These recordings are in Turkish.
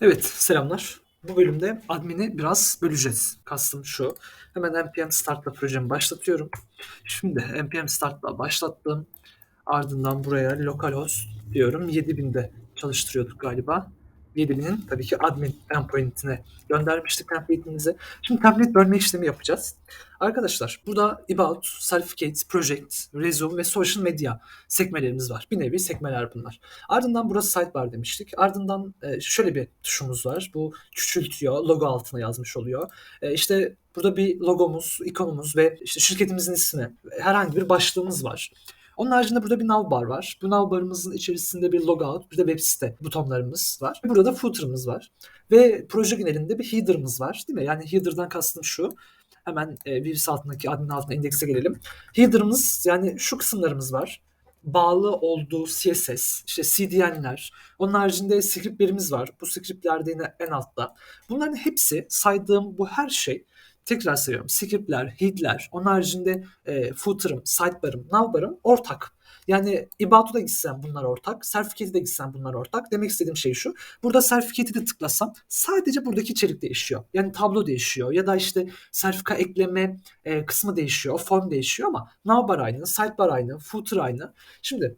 Evet, selamlar. Bu bölümde admin'i biraz böleceğiz. Kastım şu. Hemen npm start'la projemi başlatıyorum. Şimdi npm start'la başlattım. Ardından buraya localhost diyorum. 7000'de çalıştırıyorduk galiba. 7000'in tabii ki admin endpoint'ine göndermiştik template'imizi. Şimdi template bölme işlemi yapacağız. Arkadaşlar burada about, certificate, project, resume ve social media sekmelerimiz var. Bir nevi sekmeler bunlar. Ardından burası sidebar demiştik. Ardından e, şöyle bir tuşumuz var. Bu küçültüyor, logo altına yazmış oluyor. E, işte burada bir logomuz, ikonumuz ve işte şirketimizin ismi, herhangi bir başlığımız var. Onun haricinde burada bir navbar var. Bu navbarımızın içerisinde bir logout, bir de web site butonlarımız var. Burada da footer'ımız var. Ve proje genelinde bir header'ımız var. Değil mi? Yani header'dan kastım şu. Hemen e, virüs altındaki admin altına indekse gelelim. Header'ımız yani şu kısımlarımız var. Bağlı olduğu CSS, işte CDN'ler, onun haricinde scriptlerimiz var. Bu scriptlerde yine en altta. Bunların hepsi saydığım bu her şey tekrar sayıyorum. Scriptler, head'ler, onun haricinde e, footer'ım, sidebar'ım, navbar'ım ortak. Yani Ibadu'da gitsem bunlar ortak, Certificate'e de gitsem bunlar ortak. Demek istediğim şey şu. Burada Certificate'i de tıklasam sadece buradaki içerik değişiyor. Yani tablo değişiyor ya da işte sertifika ekleme e, kısmı değişiyor, form değişiyor ama navbar aynı, sidebar aynı, footer aynı. Şimdi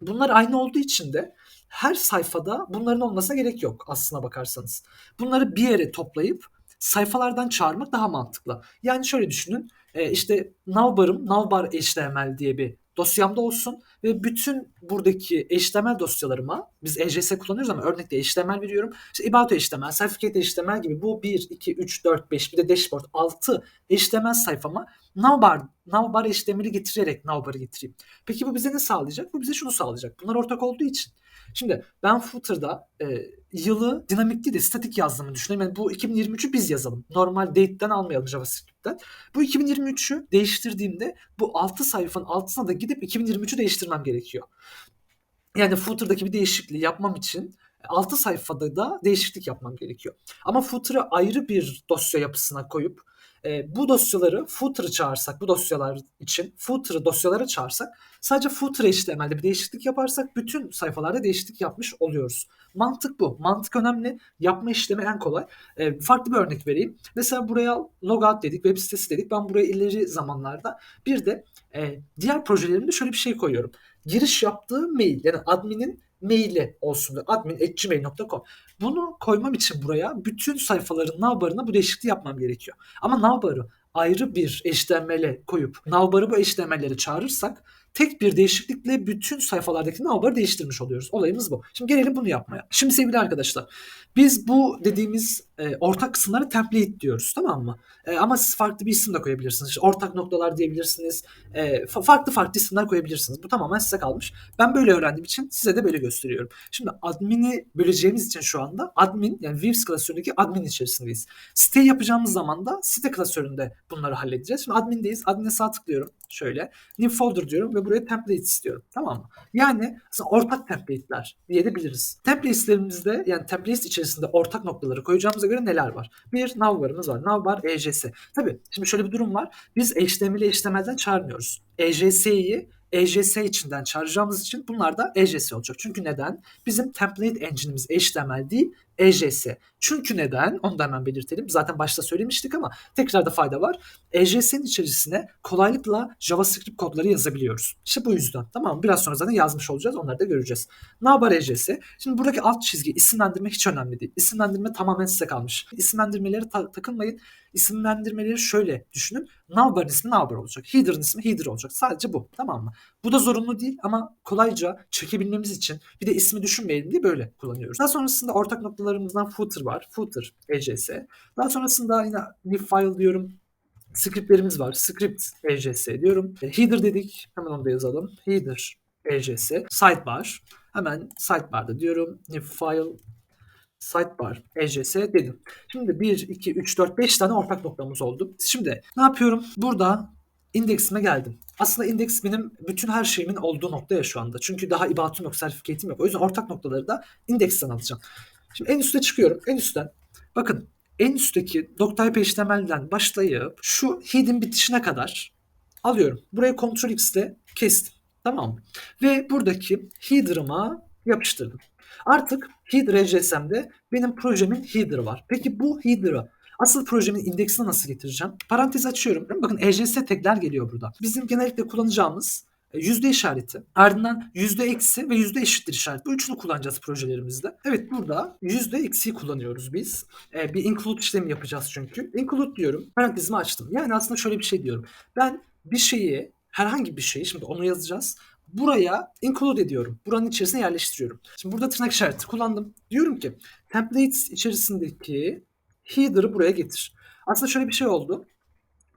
bunlar aynı olduğu için de her sayfada bunların olmasına gerek yok aslına bakarsanız. Bunları bir yere toplayıp sayfalardan çağırmak daha mantıklı. Yani şöyle düşünün. E, işte navbarım, navbar HTML diye bir dosyamda olsun ve bütün buradaki HTML dosyalarıma biz EJS kullanıyoruz ama örnekte HTML veriyorum. İşte about HTML, certificate HTML gibi bu 1, 2, 3, 4, 5 bir de dashboard 6 HTML sayfama navbar, navbar HTML'i getirerek navbar'ı getireyim. Peki bu bize ne sağlayacak? Bu bize şunu sağlayacak. Bunlar ortak olduğu için. Şimdi ben footer'da e, yılı dinamik değil de statik yazdığımı düşünüyorum. Yani bu 2023'ü biz yazalım. Normal date'den almayalım JavaScript'ten. Bu 2023'ü değiştirdiğimde bu 6 sayfanın altına da gidip 2023'ü değiştirmem gerekiyor. Yani footer'daki bir değişikliği yapmam için 6 sayfada da değişiklik yapmam gerekiyor. Ama footer'ı ayrı bir dosya yapısına koyup e, bu dosyaları footer'ı çağırsak, bu dosyalar için footer'ı dosyalara çağırsak sadece footer HTML'de bir değişiklik yaparsak bütün sayfalarda değişiklik yapmış oluyoruz. Mantık bu. Mantık önemli. Yapma işlemi en kolay. E, farklı bir örnek vereyim. Mesela buraya logout dedik, web sitesi dedik. Ben buraya ileri zamanlarda bir de e, diğer projelerimde şöyle bir şey koyuyorum. Giriş yaptığı mail yani adminin maili olsun. admin.gmail.com Bunu koymam için buraya bütün sayfaların navbarına bu değişikliği yapmam gerekiyor. Ama navbarı ayrı bir HTML'e koyup navbarı bu HTML'leri çağırırsak tek bir değişiklikle bütün sayfalardaki navbarı değiştirmiş oluyoruz. Olayımız bu. Şimdi gelelim bunu yapmaya. Şimdi sevgili arkadaşlar biz bu dediğimiz e, ortak kısımları template diyoruz tamam mı? E, ama siz farklı bir isim de koyabilirsiniz. İşte ortak noktalar diyebilirsiniz. E, farklı farklı isimler koyabilirsiniz. Bu tamamen size kalmış. Ben böyle öğrendiğim için size de böyle gösteriyorum. Şimdi admin'i böleceğimiz için şu anda admin yani Views klasöründeki admin içerisindeyiz. Site yapacağımız zaman da site klasöründe bunları halledeceğiz. Şimdi admin'deyiz. Admin'e sağ tıklıyorum. Şöyle. New folder diyorum ve buraya template istiyorum. Tamam mı? Yani ortak template'ler diyebiliriz. Template'lerimizde yani template içerisinde ortak noktaları koyacağımıza göre neler var? Bir navbarımız var. Navbar EJS. Tabii şimdi şöyle bir durum var. Biz HTML'i HTML'den çağırmıyoruz. EJS'yi EJS içinden çağıracağımız için bunlar da EJS olacak. Çünkü neden? Bizim template engine'imiz HTML değil, EJS. Çünkü neden? Onu da hemen belirtelim. Zaten başta söylemiştik ama tekrar da fayda var. EJS'nin içerisine kolaylıkla JavaScript kodları yazabiliyoruz. İşte bu yüzden. Tamam mı? Biraz sonra zaten yazmış olacağız. Onları da göreceğiz. Ne yapar EJS? Şimdi buradaki alt çizgi isimlendirme hiç önemli değil. İsimlendirme tamamen size kalmış. İsimlendirmeleri ta- takılmayın. İsimlendirmeleri şöyle düşünün. Navbar'ın ismi Navbar olacak. Header'ın ismi Header olacak. Sadece bu. Tamam mı? Bu da zorunlu değil ama kolayca çekebilmemiz için bir de ismi düşünmeyelim diye böyle kullanıyoruz. Daha sonrasında ortak noktalarımızdan footer var. Footer EJS. Daha sonrasında yine new file diyorum. Scriptlerimiz var. Script EJS diyorum. E, header dedik. Hemen onu da yazalım. Header EJS. Sidebar. Hemen sidebar'da diyorum. New file sidebar EJS dedim. Şimdi 1, 2, 3, 4, 5 tane ortak noktamız oldu. Şimdi ne yapıyorum? Burada indeksime geldim. Aslında indeks benim bütün her şeyimin olduğu noktaya şu anda. Çünkü daha ibatım yok, sertifikatim yok. O yüzden ortak noktaları da indeksten alacağım. Şimdi en üste çıkıyorum. En üstten. Bakın en üstteki doctype HTML'den başlayıp şu head'in bitişine kadar alıyorum. Buraya Ctrl X ile kestim. Tamam? Ve buradaki header'ıma yapıştırdım. Artık header JSM'de benim projemin header'ı var. Peki bu header'ı asıl projemin indeksine nasıl getireceğim? Parantez açıyorum. Bakın EJS tagler geliyor burada. Bizim genellikle kullanacağımız yüzde işareti, ardından yüzde eksi ve yüzde eşittir işareti. Bu üçünü kullanacağız projelerimizde. Evet burada yüzde eksiyi kullanıyoruz biz. Ee, bir include işlemi yapacağız çünkü. Include diyorum, parantezimi açtım. Yani aslında şöyle bir şey diyorum. Ben bir şeyi, herhangi bir şeyi, şimdi onu yazacağız. Buraya include ediyorum. Buranın içerisine yerleştiriyorum. Şimdi burada tırnak işareti kullandım. Diyorum ki templates içerisindeki header'ı buraya getir. Aslında şöyle bir şey oldu.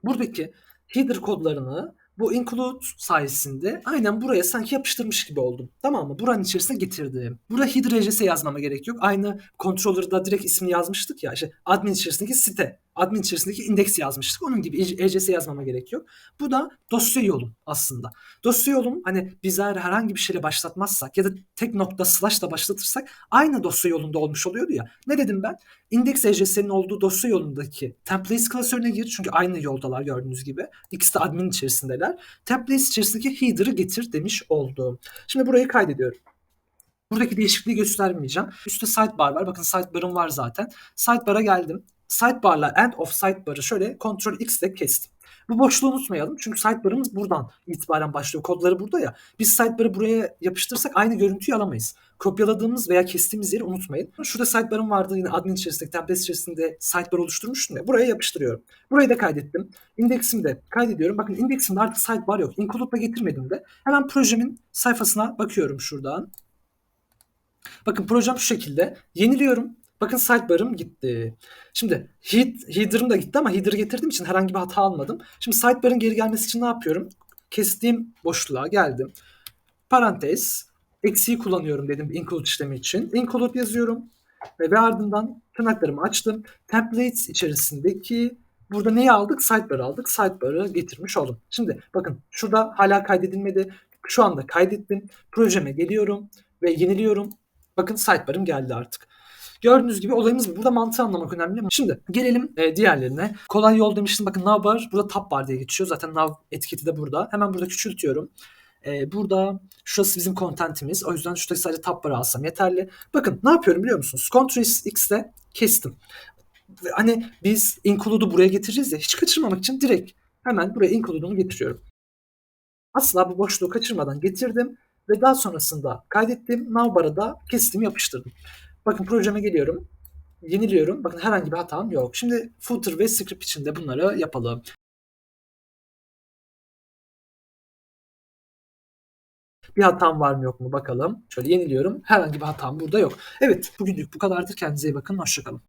Buradaki header kodlarını bu include sayesinde aynen buraya sanki yapıştırmış gibi oldum. Tamam mı? Buranın içerisine getirdim. Burada RJS yazmama gerek yok. Aynı controller'da direkt ismini yazmıştık ya. İşte admin içerisindeki site, admin içerisindeki indeks yazmıştık. Onun gibi EJS yazmama gerek yok. Bu da dosya yolum aslında. Dosya yolum hani biz eğer herhangi bir şeyle başlatmazsak ya da tek nokta slash da başlatırsak aynı dosya yolunda olmuş oluyordu ya. Ne dedim ben? Index EJS'nin olduğu dosya yolundaki templates klasörüne gir. Çünkü aynı yoldalar gördüğünüz gibi. İkisi de admin içerisindeler. Templates içerisindeki header'ı getir demiş oldum. Şimdi burayı kaydediyorum. Buradaki değişikliği göstermeyeceğim. Üstte sidebar var. Bakın sidebar'ım var zaten. Sidebar'a geldim. Sidebar'la end of sidebar'ı şöyle Ctrl X ile kestim. Bu boşluğu unutmayalım. Çünkü sidebar'ımız buradan itibaren başlıyor. Kodları burada ya. Biz sidebar'ı buraya yapıştırsak aynı görüntüyü alamayız. Kopyaladığımız veya kestiğimiz yeri unutmayın. Şurada sidebar'ım vardı yine admin içerisinde, template içerisinde sidebar oluşturmuştum ya. Buraya yapıştırıyorum. Burayı da kaydettim. İndeksimi de kaydediyorum. Bakın indeksimde artık sidebar yok. Include'la getirmedim de. Hemen projemin sayfasına bakıyorum şuradan. Bakın projem şu şekilde. Yeniliyorum. Bakın sidebar'ım gitti. Şimdi head, header'ım da gitti ama header'ı getirdiğim için herhangi bir hata almadım. Şimdi sidebar'ın geri gelmesi için ne yapıyorum? Kestiğim boşluğa geldim. Parantez. Eksiği kullanıyorum dedim include işlemi için. Include yazıyorum. Ve, ve ardından tırnaklarımı açtım. Templates içerisindeki burada neyi aldık? Sidebar aldık. Sidebar'ı getirmiş oldum. Şimdi bakın şurada hala kaydedilmedi. Şu anda kaydettim. Projeme geliyorum ve yeniliyorum. Bakın sidebar'ım geldi artık. Gördüğünüz gibi olayımız bu. Burada mantığı anlamak önemli. Şimdi gelelim e, diğerlerine. Kolay yol demiştim. Bakın nav bar. Burada tab bar diye geçiyor. Zaten nav etiketi de burada. Hemen burada küçültüyorum. E, burada şurası bizim contentimiz. O yüzden şurada sadece tab barı alsam yeterli. Bakın ne yapıyorum biliyor musunuz? Ctrl X'te kestim. Hani biz include'u buraya getireceğiz ya. Hiç kaçırmamak için direkt hemen buraya include'unu getiriyorum. Asla bu boşluğu kaçırmadan getirdim ve daha sonrasında kaydettim. Navbar'a da kestim yapıştırdım. Bakın projeme geliyorum. Yeniliyorum. Bakın herhangi bir hatam yok. Şimdi footer ve script için de bunları yapalım. Bir hatam var mı yok mu bakalım. Şöyle yeniliyorum. Herhangi bir hatam burada yok. Evet bugünlük bu kadardır. Kendinize iyi bakın. Hoşçakalın.